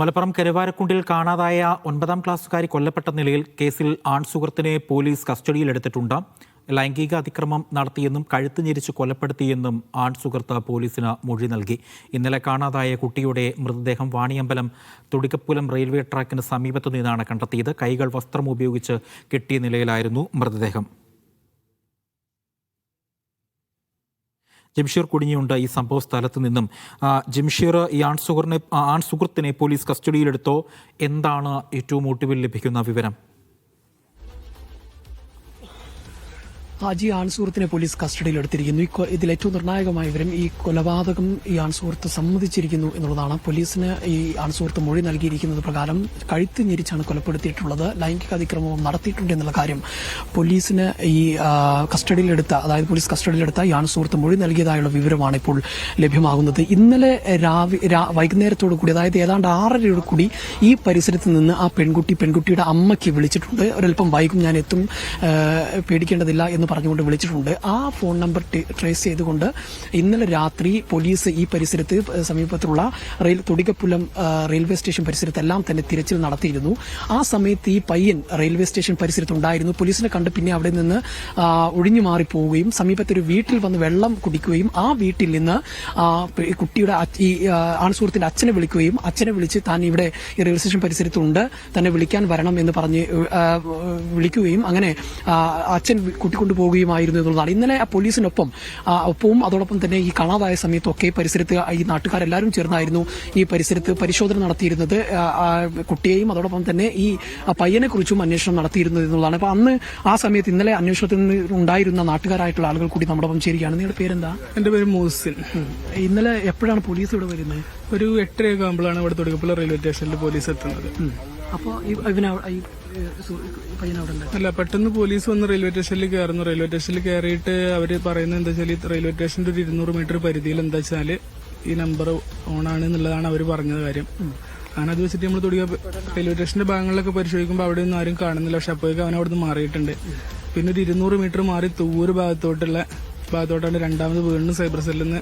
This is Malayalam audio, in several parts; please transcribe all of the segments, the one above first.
മലപ്പുറം കരുവാരക്കുണ്ടിൽ കാണാതായ ഒൻപതാം ക്ലാസ്സുകാരി കൊല്ലപ്പെട്ട നിലയിൽ കേസിൽ ആൺസുഹൃത്തിനെ പോലീസ് കസ്റ്റഡിയിലെടുത്തിട്ടുണ്ട്. ലൈംഗിക അതിക്രമം നടത്തിയെന്നും കഴുത്ത് ഞെരിച്ച് കൊലപ്പെടുത്തിയെന്നും ആൺസുഹൃത്ത് പോലീസിന് മൊഴി നൽകി. ഇന്നലെ കാണാതായ കുട്ടിയുടെ മൃതദേഹം വാണിയമ്പലം തുടിക്കപ്പുലം റെയിൽവേ ട്രാക്കിന് സമീപത്തു നിന്നാണ് കണ്ടെത്തിയത്. കൈകൾ വസ്ത്രം ഉപയോഗിച്ച് കെട്ടിയ നിലയിലായിരുന്നു മൃതദേഹം. ജംഷീർ കുടുങ്ങിയുണ്ട് ഈ സംഭവ സ്ഥലത്ത് നിന്നും. ജംഷീർ ഈ ആൺസുഹൃത്തിനെ ആൺസുഹൃത്തിനെ പോലീസ് കസ്റ്റഡിയിലെടുത്തോ? എന്താണ് ഏറ്റവും ഒട്ടുവിൽ ലഭിക്കുന്ന വിവരം? ഹാജി ആൺസുഹൃത്തിനെ പോലീസ് കസ്റ്റഡിയിലെടുത്തിരിക്കുന്നു ഇതിൽ ഏറ്റവും നിർണായകമായ വിവരം ഈ കൊലപാതകം ഈ ആൺസുഹൃത്ത് സമ്മതിച്ചിരിക്കുന്നു എന്നുള്ളതാണ്. പോലീസിന് ഈ ആൺസുഹൃത്ത് മൊഴി നൽകിയിരിക്കുന്നത് പ്രകാരം കഴുത്ത് ഞെരിച്ചാണ് കൊലപ്പെടുത്തിയിട്ടുള്ളത്. ലൈംഗിക അതിക്രമവും നടത്തിയിട്ടുണ്ട് എന്നുള്ള കാര്യം പോലീസിന് ഈ കസ്റ്റഡിയിലെടുത്ത അതായത് പോലീസ് കസ്റ്റഡിയിലെടുത്ത ഈ ആൺസുഹൃത്ത് മൊഴി നൽകിയതായുള്ള വിവരമാണ് ഇപ്പോൾ ലഭ്യമാകുന്നത്. ഇന്നലെ രാവി വൈകുന്നേരത്തോടു കൂടി അതായത് ഏതാണ്ട് ആറരയോട് കൂടി ഈ പരിസരത്ത് നിന്ന് ആ പെൺകുട്ടി പെൺകുട്ടിയുടെ അമ്മയ്ക്ക് വിളിച്ചിട്ടുണ്ട്. ഒരൽപ്പം വൈകും ഞാൻ എത്തും പേടിക്കേണ്ടതില്ല എന്ന് പറഞ്ഞുകൊണ്ട് വിളിച്ചിട്ടുണ്ട്. ആ ഫോൺ നമ്പർ ട്രേസ് ചെയ്തുകൊണ്ട് ഇന്നലെ രാത്രി പോലീസ് ഈ പരിസരത്ത് സമീപത്തുള്ള റെയിൽ തുടികപ്പുലം റെയിൽവേ സ്റ്റേഷൻ പരിസരത്തെല്ലാം തന്നെ തിരച്ചിൽ നടത്തിയിരുന്നു. ആ സമയത്ത് ഈ പയ്യൻ റെയിൽവേ സ്റ്റേഷൻ പരിസരത്തുണ്ടായിരുന്നു. പോലീസിനെ കണ്ട് പിന്നെ അവിടെ നിന്ന് ഒഴിഞ്ഞു മാറി പോവുകയും സമീപത്തെ ഒരു വീട്ടിൽ വന്ന് വെള്ളം കുടിക്കുകയും ആ വീട്ടിൽ നിന്ന് കുട്ടിയുടെ ഈ ആൺസുഹൃത്തിന്റെ അച്ഛനെ വിളിക്കുകയും അച്ഛനെ വിളിച്ച് താൻ ഇവിടെ ഈ റെയിൽവേ സ്റ്റേഷൻ പരിസരത്തുണ്ട് തന്നെ വിളിക്കാൻ വരണം എന്ന് പറഞ്ഞ് വിളിക്കുകയും അങ്ങനെ അച്ഛൻ അച്ഛൻ കൂട്ടിക്കൊണ്ടുപോവുകയുമായിരുന്നു എന്നുള്ളതാണ്. ഇന്നലെ ആ പോലീസിനൊപ്പം ഒപ്പവും അതോടൊപ്പം തന്നെ ഈ കാണാതായ സമയത്തൊക്കെ പരിസരത്ത് ഈ നാട്ടുകാരെല്ലാവരും ചേർന്നായിരുന്നു ഈ പരിസരത്ത് പരിശോധന നടത്തിയിരുന്നത്. കുട്ടിയെയും അതോടൊപ്പം തന്നെ ഈ പയ്യനെക്കുറിച്ചും അന്വേഷണം നടത്തിയിരുന്നത് എന്നുള്ളതാണ്. അപ്പൊ അന്ന് ആ സമയത്ത് ഇന്നലെ അന്വേഷണത്തിൽ നിന്ന് ഉണ്ടായിരുന്ന നാട്ടുകാരായിട്ടുള്ള ആളുകൾ കൂടി നമ്മുടെ ഒപ്പം ചേരുകയാണ്. നിങ്ങളുടെ പേരെന്താ? എന്റെ പേര് മൂസിൻ ഇന്നലെ എപ്പോഴാണ് പോലീസ് ഇവിടെ വരുന്നത്? ഒരു എട്ടരയൊക്കെ ആകുമ്പോഴാണ് ഇവിടെ തൊടുക്കപ്പുള്ള റെയിൽവേ സ്റ്റേഷനിൽ പോലീസ് എത്തുന്നത്. അപ്പോൾ ഇവന് ഈ അല്ല പെട്ടെന്ന് പോലീസ് വന്ന് റെയിൽവേ സ്റ്റേഷനിൽ കയറുന്നു. റെയിൽവേ സ്റ്റേഷനിൽ കയറിയിട്ട് അവർ പറയുന്നത് എന്താ വെച്ചാൽ റെയിൽവേ സ്റ്റേഷന്റെ ഒരു ഇരുന്നൂറ് മീറ്റർ പരിധിയിൽ എന്താ വെച്ചാൽ ഈ നമ്പർ ഓൺ ആണ് എന്നുള്ളതാണ് അവർ പറഞ്ഞത് കാര്യം. അങ്ങനെ അത് വെച്ചിട്ട് നമ്മൾ തുടങ്ങിയ റെയിൽവേ സ്റ്റേഷന്റെ ഭാഗങ്ങളിലൊക്കെ പരിശോധിക്കുമ്പോൾ അവിടെ ഒന്നും ആരും കാണുന്നില്ല. പക്ഷെ അപ്പോഴേക്കും അവൻ അവിടെ നിന്ന് മാറിയിട്ടുണ്ട് പിന്നെ ഒരു ഇരുന്നൂറ് മീറ്റർ മാറി തൂര് ഭാഗത്തോട്ടുള്ള ഭാഗത്തോട്ടാണ് രണ്ടാമത് വീണ്ടും സൈബർ സെല്ലിൽ നിന്ന്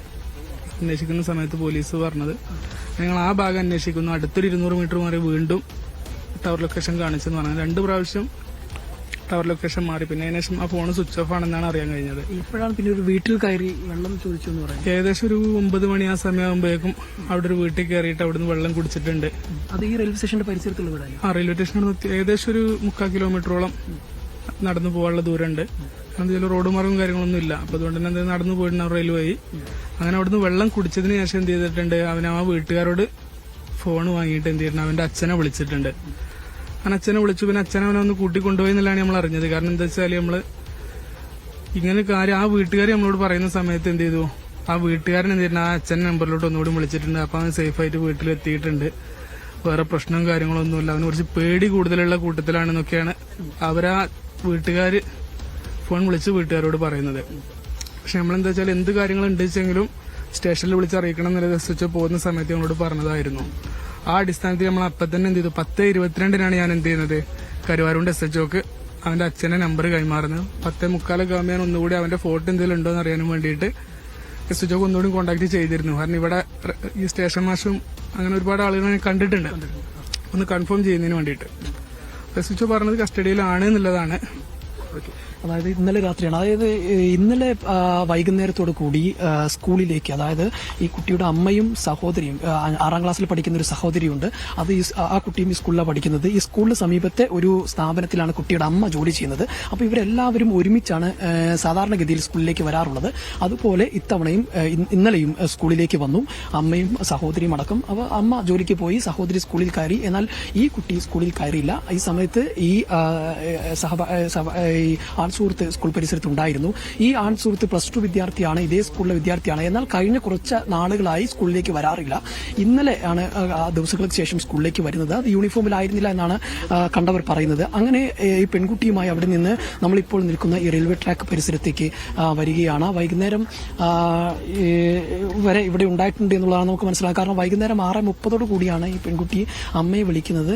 അന്വേഷിക്കുന്ന സമയത്ത് പോലീസ് പറഞ്ഞത്. ഞങ്ങൾ ആ ഭാഗം അന്വേഷിക്കുന്നു. അടുത്തൊരു ഇരുന്നൂറ് മീറ്റർ മാറി വീണ്ടും ടവർ ലൊക്കേഷൻ കാണിച്ചെന്ന് പറഞ്ഞു രണ്ട് പ്രാവശ്യം ടവർ ലൊക്കേഷൻ മാറി. പിന്നെ അതിനുശേഷം ആ ഫോൺ സ്വിച്ച് ഓഫ് ആണെന്നാണ് അറിയാൻ കഴിഞ്ഞത്. ഇപ്പോഴാണ് പിന്നെ ഒരു വീട്ടിൽ കയറി വെള്ളം ചോദിച്ചു എന്ന് പറയുന്നത്. ഏകദേശം ഒരു ഒമ്പത് മണി ആ സമയമാകുമ്പോഴേക്കും അവിടെ ഒരു വീട്ടിൽ കയറിയിട്ട് അവിടുന്ന് വെള്ളം കുടിച്ചിട്ടുണ്ട്. അത് ഈ റെയിൽവേ സ്റ്റേഷന്റെ പരിസരത്തുള്ള വീടാണ്. ആ റെയിൽവേ സ്റ്റേഷൻ നിർത്തി ഏകദേശം ഒരു മുക്കാൽ കിലോമീറ്ററോളം നടന്നു പോകാനുള്ള ദൂരമുണ്ട്. കാരണം ഇതിൽ റോഡ് മാർഗം കാര്യങ്ങളൊന്നും ഇല്ല. അപ്പൊ അതുകൊണ്ട് തന്നെ നടന്നു പോയിട്ടുണ്ട് റെയിൽവേ അങ്ങനെ അവിടുന്ന് വെള്ളം കുടിച്ചതിന് ശേഷം എന്ത് ചെയ്തിട്ടുണ്ട്? അവൻ ആ വീട്ടുകാരോട് ഫോൺ വാങ്ങിയിട്ട് എന്ത് ചെയ്തിട്ടുണ്ട്? അവന്റെ അച്ഛനെ വിളിച്ചിട്ടുണ്ട്. അച്ഛനെ വിളിച്ചു. പിന്നെ അച്ഛനെ അവനെ ഒന്ന് കൂട്ടിക്കൊണ്ടുപോയി എന്നുള്ളതാണ് നമ്മൾ അറിഞ്ഞത്. കാരണം എന്താ വെച്ചാൽ നമ്മൾ ഇങ്ങനെ കാര്യം ആ വീട്ടുകാരി നമ്മളോട് പറയുന്ന സമയത്ത് എന്ത് ചെയ്തു? ആ വീട്ടുകാരൻ എന്ത് ചെയ്യുന്നത് ആ അച്ഛൻ നമ്പറിലോട്ട് ഒന്നുകൂടി വിളിച്ചിട്ടുണ്ട്. അപ്പൊ അവൻ സേഫ് ആയിട്ട് വീട്ടിൽ എത്തിയിട്ടുണ്ട് വേറെ പ്രശ്നവും കാര്യങ്ങളൊന്നുമില്ല അവന് കുറച്ച് പേടി കൂടുതലുള്ള കൂട്ടത്തിലാണെന്നൊക്കെയാണ് അവരാ വീട്ടുകാര് ഫോൺ വിളിച്ച് വീട്ടുകാരോട് പറയുന്നത്. പക്ഷെ നമ്മളെന്താ വെച്ചാൽ എന്ത് വെച്ചെങ്കിലും സ്റ്റേഷനിൽ വിളിച്ച് അറിയിക്കണം എന്നുള്ള എസ് എച്ച് പോകുന്ന സമയത്ത് നമ്മളോട് പറഞ്ഞതായിരുന്നു. ആ അടിസ്ഥാനത്തിൽ നമ്മൾ അപ്പൊ തന്നെ എന്ത് ചെയ്തു? പത്ത് ഇരുപത്തിരണ്ടിനാണ് ഞാൻ എന്ത് ചെയ്യുന്നത്? കരുവാരുണ്ട് എസ് എച്ച് അവന്റെ അച്ഛന്റെ നമ്പർ കൈമാറുന്നത്. പത്തേ മുക്കാലൊക്കെ ആകുമ്പോൾ ഞാൻ ഒന്നുകൂടി അവന്റെ ഫോട്ടോ എന്തെങ്കിലും ഉണ്ടോ എന്ന് അറിയാനും വേണ്ടിയിട്ട് എസ് എച്ച് ഒന്നുകൂടി കോൺടാക്ട് ചെയ്തിരുന്നു. കാരണം ഇവിടെ ഈ സ്റ്റേഷൻ മാഷും അങ്ങനെ ഒരുപാട് ആളുകൾ ഞാൻ കണ്ടിട്ടുണ്ട്. ഒന്ന് കൺഫേം ചെയ്യുന്നതിന് വേണ്ടിയിട്ട്. എസ് എച്ച് ഒ പറഞ്ഞത് കസ്റ്റഡിയിലാണ് എന്നുള്ളതാണ്. അതായത് ഇന്നലെ രാത്രിയാണ്. അതായത് ഇന്നലെ വൈകുന്നേരത്തോടു കൂടി സ്കൂളിലേക്ക് അതായത് ഈ കുട്ടിയുടെ അമ്മയും സഹോദരിയും ആറാം ക്ലാസ്സിൽ പഠിക്കുന്ന ഒരു സഹോദരിയുണ്ട്. അത് ഈ ആ കുട്ടിയും ഈ സ്കൂളിലാണ് പഠിക്കുന്നത്. ഈ സ്കൂളിന് സമീപത്തെ ഒരു സ്ഥാപനത്തിലാണ് കുട്ടിയുടെ അമ്മ ജോലി ചെയ്യുന്നത്. അപ്പോൾ ഇവരെല്ലാവരും ഒരുമിച്ചാണ് സാധാരണഗതിയിൽ സ്കൂളിലേക്ക് വരാറുള്ളത്. അതുപോലെ ഇത്തവണയും ഇന്നലെയും സ്കൂളിലേക്ക് വന്നു. അമ്മയും സഹോദരിയും അടക്കം. അപ്പോൾ അമ്മ ജോലിക്ക് പോയി സഹോദരി സ്കൂളിൽ കയറി. എന്നാൽ ഈ കുട്ടി സ്കൂളിൽ കയറിയില്ല. ഈ സമയത്ത് ഈ സഹ- ആൺസുഹൃത്ത് സ്കൂൾ പരിസരത്ത് ഉണ്ടായിരുന്നു. ഈ ആൺസുഹൃത്ത് പ്ലസ് ടു വിദ്യാർത്ഥിയാണ് ഇതേ സ്കൂളിലെ വിദ്യാർത്ഥിയാണ്. എന്നാൽ കഴിഞ്ഞ കുറച്ച് നാളുകളായി സ്കൂളിലേക്ക് വരാറില്ല. ഇന്നലെ ആണ് ദിവസങ്ങൾക്ക് ശേഷം സ്കൂളിലേക്ക് വരുന്നത്. അത് യൂണിഫോമിലായിരുന്നില്ല എന്നാണ് കണ്ടവർ പറയുന്നത്. അങ്ങനെ ഈ പെൺകുട്ടിയുമായി അവിടെ നിന്ന് നമ്മളിപ്പോൾ നിൽക്കുന്ന ഈ റെയിൽവേ ട്രാക്ക് പരിസരത്തേക്ക് വരികയാണ്. വൈകുന്നേരം വരെ ഇവിടെ ഉണ്ടായിട്ടുണ്ട് എന്നുള്ളതാണ് നമുക്ക് മനസ്സിലാക്കാം കാരണം വൈകുന്നേരം ആറ് മുപ്പതോടു കൂടിയാണ് ഈ പെൺകുട്ടി അമ്മയെ വിളിക്കുന്നത്.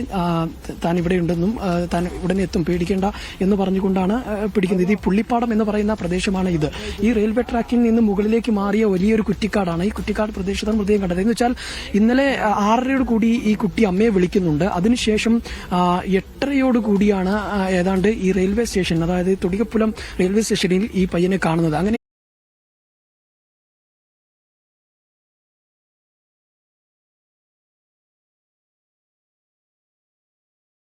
താൻ ഇവിടെ ഉണ്ടെന്നും താൻ ഉടനെ എത്തും. പേടിക്കേണ്ട എന്ന് പറഞ്ഞുകൊണ്ടാണ് പിടിക്കുന്നത് ഈ പുള്ളിപ്പാടം എന്ന് പറയുന്ന പ്രദേശമാണ് ഇത്. ഈ റെയിൽവേ ട്രാക്കിൽ നിന്ന് മുകളിലേക്ക് മാറിയ വലിയൊരു കുറ്റിക്കാടാണ്. ഈ കുറ്റിക്കാട് പ്രദേശത്താണ് മൃതദേഹം കണ്ടത്. എന്ന് വെച്ചാൽ ഇന്നലെ ആറരയോട് കൂടി ഈ കുട്ടി അമ്മയെ വിളിക്കുന്നുണ്ട്. അതിനുശേഷം എട്ടരയോട് കൂടിയാണ് ഏതാണ്ട് ഈ റെയിൽവേ സ്റ്റേഷൻ അതായത് തുടികപ്പുലം റെയിൽവേ സ്റ്റേഷനിൽ ഈ പയ്യനെ കാണുന്നത്. അങ്ങനെ